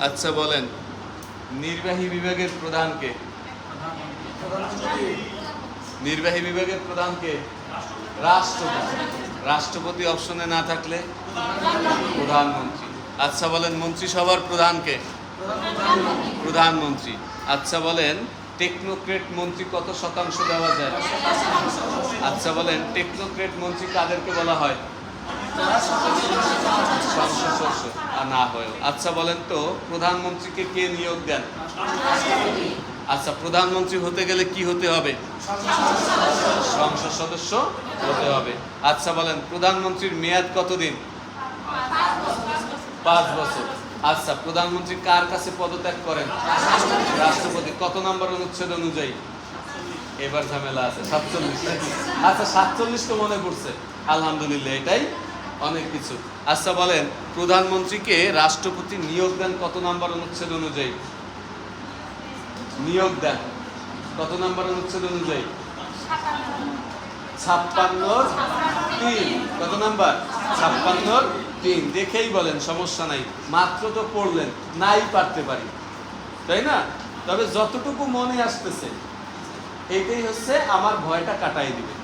আচ্ছা বলেন। নির্বাহী বিভাগের প্রধানকে নির্বাহী বিভাগের প্রধানকে রাষ্ট্রপতি। রাষ্ট্রপতি অপশনে না থাকলে? প্রধানমন্ত্রী। আচ্ছা বলেন, মন্ত্রিসভার প্রধানকে প্রধানমন্ত্রী। আচ্ছা বলেন, টেকনোক্রেট মন্ত্রী কত শতাংশ দেওয়া যায়? আচ্ছা বলেন, টেকনোক্রেট মন্ত্রী কাদেরকে বলা হয়? না হয় আচ্ছা বলেন তো, প্রধানমন্ত্রীকে কে নিয়োগ দেন? আচ্ছা প্রধানমন্ত্রী হতে গেলে কি হতে হবে? সংসদ সদস্য হতে হবে। আচ্ছা বলেন, প্রধানমন্ত্রীর মেয়াদ কতদিন? পাঁচ বছর। আচ্ছা প্রধানমন্ত্রী কার কাছে পদত্যাগ করেন? রাষ্ট্রপতি। কত নম্বর অনুচ্ছেদ অনুযায়ী? এবার ঝামেলা আছে, সাতচল্লিশ আচ্ছা সাতচল্লিশ তো মনে পড়ছে। আলহামদুলিল্লাহ, এটাই অনেক কিছু। আচ্ছা বলেন, প্রধানমন্ত্রীকে রাষ্ট্রপতি নিয়োগ দেন কত নাম্বার অনুচ্ছেদ অনুযায়ী? নিয়োগ দেন কত নম্বর অনুচ্ছেদ অনুযায়ী? ছাপ্পান্ন তিন। কত নাম্বার? ছাপ্পান্ন তিন। দেখেই বলেন, সমস্যা নাই। মাত্র তো পড়লেন, নাই পারতে পারি। তাই না? তবে যতটুকু মনে আসতেছে, এটাই হচ্ছে আমার ভয়টা কাটাই দিবে।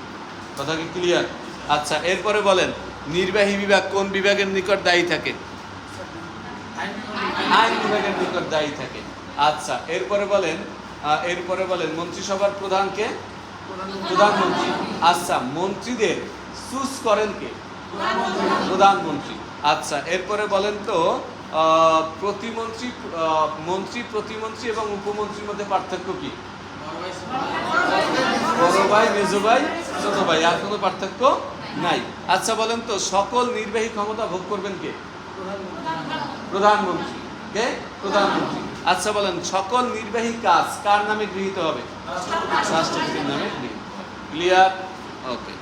কথা কি ক্লিয়ার আচ্ছা এরপরে বলেন নির্বাহী বিভাগ কোন বিভাগের নিকট দায়ী থাকে? আইন বিভাগের নিকট দায়ী থাকে। আচ্ছা এরপরে বলেন এরপরে বলেন, মন্ত্রিসভার প্রধানকে প্রধানমন্ত্রী। আচ্ছা মন্ত্রীদের চুজ করেন কে? প্রধানমন্ত্রী। আচ্ছা এরপরে বলেন তো প্রতিমন্ত্রী মন্ত্রী, প্রতিমন্ত্রী এবং উপমন্ত্রীর মধ্যে পার্থক্য কি? বড় ভাই, মেজো ভাই, ছোট ভাই। আর কোনো পার্থক্য? নাই। আচ্ছা বলেন তো সকল নির্বাহী ক্ষমতা ভোগ করবেন কে? প্রধানমন্ত্রী। কে? প্রধানমন্ত্রী। আচ্ছা বলেন সকল নির্বাহী কাজ কার নামে গৃহীত হবে? রাষ্ট্রপতির নামে। গৃহীত ক্লিয়ার ওকে